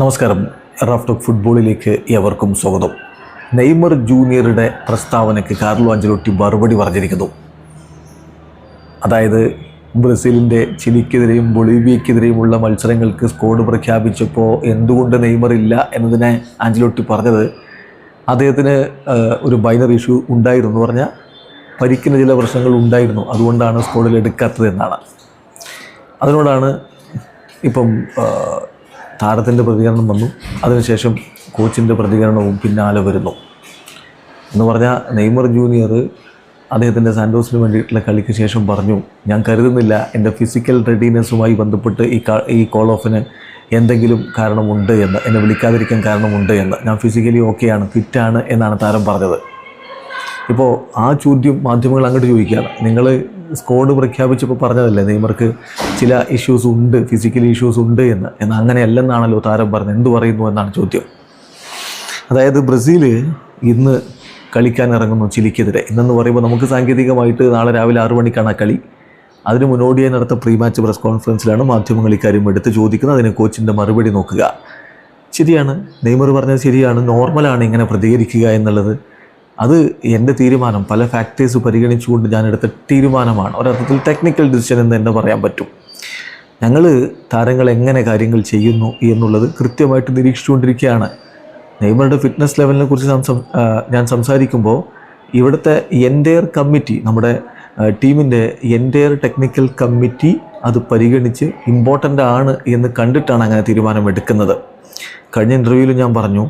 നമസ്കാരം. Rough talk ഫുട്ബോളിലേക്ക് എവർക്കും സ്വാഗതം. നെയ്മർ ജൂനിയറുടെ പ്രസ്താവനയ്ക്ക് കാർലോ അഞ്ചലോട്ടി മറുപടി പറഞ്ഞിരിക്കുന്നു. അതായത് ബ്രസീലിന്റെ ചിലിക്കെതിരെയും ബൊളീവിയക്കെതിരെയുമുള്ള മത്സരങ്ങൾക്ക് സ്കോഡ് പ്രഖ്യാപിച്ചപ്പോൾ എന്തുകൊണ്ട് നെയ്മർ ഇല്ല എന്നതിനെ ആഞ്ചലോട്ടി പറഞ്ഞത് അദ്ദേഹത്തിന് ഒരു ബൈനറി ഇഷ്യൂ ഉണ്ടായിരുന്നു പറഞ്ഞാൽ പരിക്കുന്ന ചില പ്രശ്നങ്ങൾ ഉണ്ടായിരുന്നു. അതുകൊണ്ടാണ് സ്കോഡിൽ എടുക്കാത്തത് എന്നാണ്. അതിനോടാണ് ഇപ്പം താരത്തിന്റെ പ്രതികരണം വന്നു. അതിനുശേഷം കോച്ചിന്റെ പ്രതികരണവും പിന്നാലെ വരുന്നു. എന്ന് പറഞ്ഞാൽ നെയ്മർ ജൂനിയർ അദ്ദേഹത്തിന്റെ സാൻഡോസിന് വേണ്ടിയിട്ടുള്ള കളിക്ക് ശേഷം പറഞ്ഞു ഞാൻ കരുതുന്നില്ല എന്റെ ഫിസിക്കൽ റെഡിനെസ്സുമായി ബന്ധപ്പെട്ട് ഈ ഈ കോൾ ഓഫിന് എന്തെങ്കിലും കാരണമുണ്ട് എന്ന് എന്നെ വിളിക്കാതിരിക്കാൻ കാരണമുണ്ട് എന്ന്. ഞാൻ ഫിസിക്കലി ഓക്കെയാണ് ഫിറ്റാണ് എന്നാണ് താരം പറഞ്ഞത്. ഇപ്പോൾ ആ ചോദ്യം മാധ്യമങ്ങൾ അങ്ങോട്ട് ചോദിക്കുകയാണ്. നിങ്ങൾ സ്കോഡ് പ്രഖ്യാപിച്ചപ്പോൾ പറഞ്ഞതല്ലേ നെയ്മർക്ക് ചില ഇഷ്യൂസ് ഉണ്ട് ഫിസിക്കൽ ഇഷ്യൂസ് ഉണ്ട് എന്ന്. എന്നാൽ അങ്ങനെയല്ലെന്നാണല്ലോ താരം പറഞ്ഞത്. എന്ത് പറയുന്നു എന്നാണ് ചോദ്യം. അതായത് ബ്രസീൽ ഇന്ന് കളിക്കാൻ ഇറങ്ങുന്നു ചിലിക്കെതിരെ. ഇന്നെന്ന് പറയുമ്പോൾ നമുക്ക് സാങ്കേതികമായിട്ട് നാളെ രാവിലെ ആറു മണിക്കാണ് ആ കളി. അതിന് മുന്നോടിയായി നടത്ത പ്രീ മാച്ച് പ്രസ് കോൺഫറൻസിലാണ് മാധ്യമങ്ങൾ ഇക്കാര്യം എടുത്ത് ചോദിക്കുന്നത്. അതിന് കോച്ചിന്റെ മറുപടി നോക്കുക. ശരിയാണ്. നെയ്മർ പറഞ്ഞത് ശരിയാണ്. നോർമലാണ് ഇങ്ങനെ പ്രതികരിക്കുക എന്നുള്ളത്. അത് എന്റെ തീരുമാനം. പല ഫാക്ടേഴ്സ് പരിഗണിച്ചുകൊണ്ട് ഞാൻ എടുത്ത തീരുമാനമാണ്. ഒരർത്ഥത്തിൽ ടെക്നിക്കൽ ഡിസിഷൻ എന്ന് തന്നെ പറയാൻ പറ്റും. ഞങ്ങൾ താരങ്ങൾ എങ്ങനെ കാര്യങ്ങൾ ചെയ്യുന്നു എന്നുള്ളത് കൃത്യമായിട്ട് നിരീക്ഷിച്ചുകൊണ്ടിരിക്കുകയാണ്. നെയ്മറുടെ ഫിറ്റ്നസ് ലെവലിനെ കുറിച്ച് ഞാൻ സംസാരിക്കുമ്പോൾ ഇവിടുത്തെ എന്റയർ കമ്മിറ്റി നമ്മുടെ ടീമിന്റെ എന്റയർ ടെക്നിക്കൽ കമ്മിറ്റി അത് പരിഗണിച്ച് ഇമ്പോർട്ടന്റ് ആണ് എന്ന് കണ്ടിട്ടാണ് അങ്ങനെ തീരുമാനം എടുക്കുന്നത്. കഴിഞ്ഞ ഇന്റർവ്യൂവിൽ ഞാൻ പറഞ്ഞു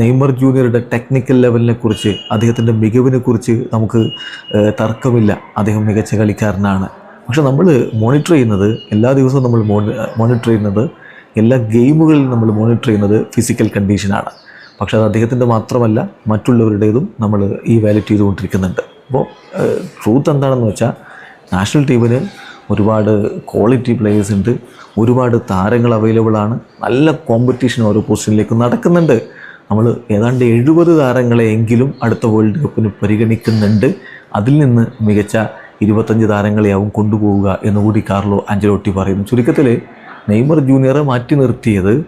നെയ്മർ ജൂനിയറുടെ ടെക്നിക്കൽ ലെവലിനെ കുറിച്ച് അദ്ദേഹത്തിന്റെ മികവിനെ കുറിച്ച് നമുക്ക് തർക്കമില്ല. അദ്ദേഹം മികച്ച കളിക്കാരനാണ്. പക്ഷെ നമ്മൾ മോണിറ്റർ ചെയ്യുന്നത് എല്ലാ ദിവസവും നമ്മൾ മോണിറ്റർ ചെയ്യുന്നത് എല്ലാ ഗെയിമുകളിലും നമ്മൾ മോണിറ്റർ ചെയ്യുന്നത് ഫിസിക്കൽ കണ്ടീഷനാണ് പക്ഷെ അത് അദ്ദേഹത്തിന്റെ മാത്രമല്ല മറ്റുള്ളവരുടേതും നമ്മൾ ഈ വാലിറ്റ് ചെയ്തുകൊണ്ടിരിക്കുന്നുണ്ട്. അപ്പോൾ ട്രൂത്ത് എന്താണെന്ന് വെച്ചാൽ നാഷണൽ ടീമിന് ഒരുപാട് ക്വാളിറ്റി പ്ലേയേഴ്സ് ഉണ്ട്. ഒരുപാട് താരങ്ങൾ അവൈലബിൾ ആണ്. നല്ല കോമ്പറ്റീഷൻ ഓരോ പൊസിഷനിലേക്ക് നടക്കുന്നുണ്ട്. നമ്മൾ ഏതാണ്ട് എഴുപത് താരങ്ങളെയെങ്കിലും അടുത്ത വേൾഡ് കപ്പിന് പരിഗണിക്കുന്നുണ്ട്. അതിൽ നിന്ന് മികച്ച ഇരുപത്തഞ്ച് താരങ്ങളെയാവും കൊണ്ടുപോവുക എന്നുകൂടി കാർലോ അഞ്ചലോട്ടി പറയുന്നു. ചുരുക്കത്തിൽ നെയ്മർ ജൂനിയറെ മാറ്റി നിർത്തിയത്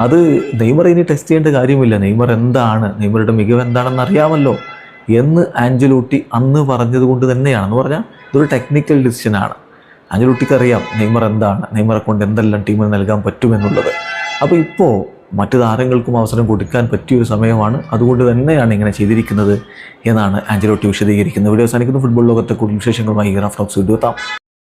അത് നെയ്മർ ഇനി ടെസ്റ്റ് ചെയ്യേണ്ട കാര്യമില്ല. നെയ്മർ എന്താണ്? നെയ്മറുടെ മികവ് എന്താണെന്ന് അറിയാമല്ലോ എന്ന് ആഞ്ചലൂട്ടി അന്ന് പറഞ്ഞത് കൊണ്ട് തന്നെയാണ്. എന്ന് പറഞ്ഞാൽ ഇതൊരു ടെക്നിക്കൽ ഡിസിഷനാണ് ആഞ്ചലൂട്ടിക്ക് അറിയാം നെയ്മർ എന്താണ്? നെയ്മറെ കൊണ്ട് എന്തെല്ലാം ടീമിന് നൽകാൻ പറ്റുമെന്നുള്ളത്. അപ്പോൾ ഇപ്പോൾ മറ്റു താരങ്ങൾക്കും അവസരം കൊടുക്കാൻ പറ്റിയൊരു സമയമാണ്. അതുകൊണ്ട് തന്നെയാണ് ഇങ്ങനെ ചെയ്തിരിക്കുന്നത് എന്നാണ് ആഞ്ചലോട്ടി വിശദീകരിക്കുന്നത്. ഇവിടെ അവസാനിക്കുന്ന. ഫുട്ബോൾ ലോകത്തെ കൂടുതൽ വിശേഷങ്ങളുമായി റഫ്ലോക്സ് വീഡിയോ എത്താം.